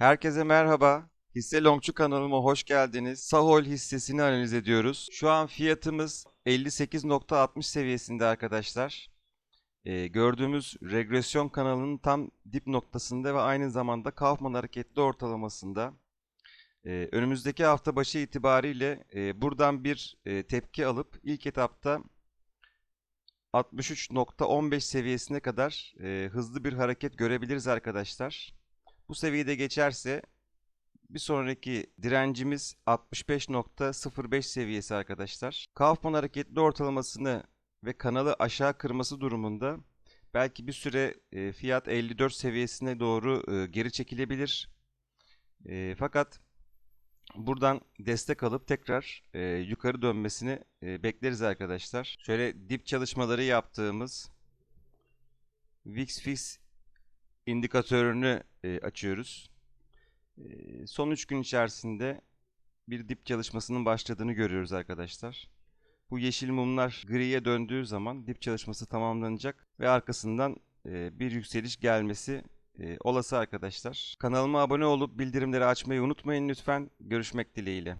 Herkese merhaba. Hisse Longçu kanalıma hoş geldiniz. Sahol hissesini analiz ediyoruz. Şu an fiyatımız 58.60 seviyesinde arkadaşlar. Ee, gördüğümüz regresyon kanalının tam dip noktasında ve aynı zamanda Kaufman hareketli ortalamasında. Ee, önümüzdeki hafta başı itibariyle e, buradan bir e, tepki alıp ilk etapta 63.15 seviyesine kadar e, hızlı bir hareket görebiliriz arkadaşlar. Bu seviyede geçerse bir sonraki direncimiz 65.05 seviyesi arkadaşlar. Kaufman hareketli ortalamasını ve kanalı aşağı kırması durumunda belki bir süre e, fiyat 54 seviyesine doğru e, geri çekilebilir. E, fakat buradan destek alıp tekrar yukarı dönmesini bekleriz arkadaşlar. Şöyle dip çalışmaları yaptığımız VIX Fix indikatörünü e, açıyoruz. E, son 3 gün içerisinde bir dip çalışmasının başladığını görüyoruz arkadaşlar. Bu yeşil mumlar griye döndüğü zaman dip çalışması tamamlanacak ve arkasından e, bir yükseliş gelmesi e, olası arkadaşlar. Kanalıma abone olup bildirimleri açmayı unutmayın lütfen. Görüşmek dileğiyle.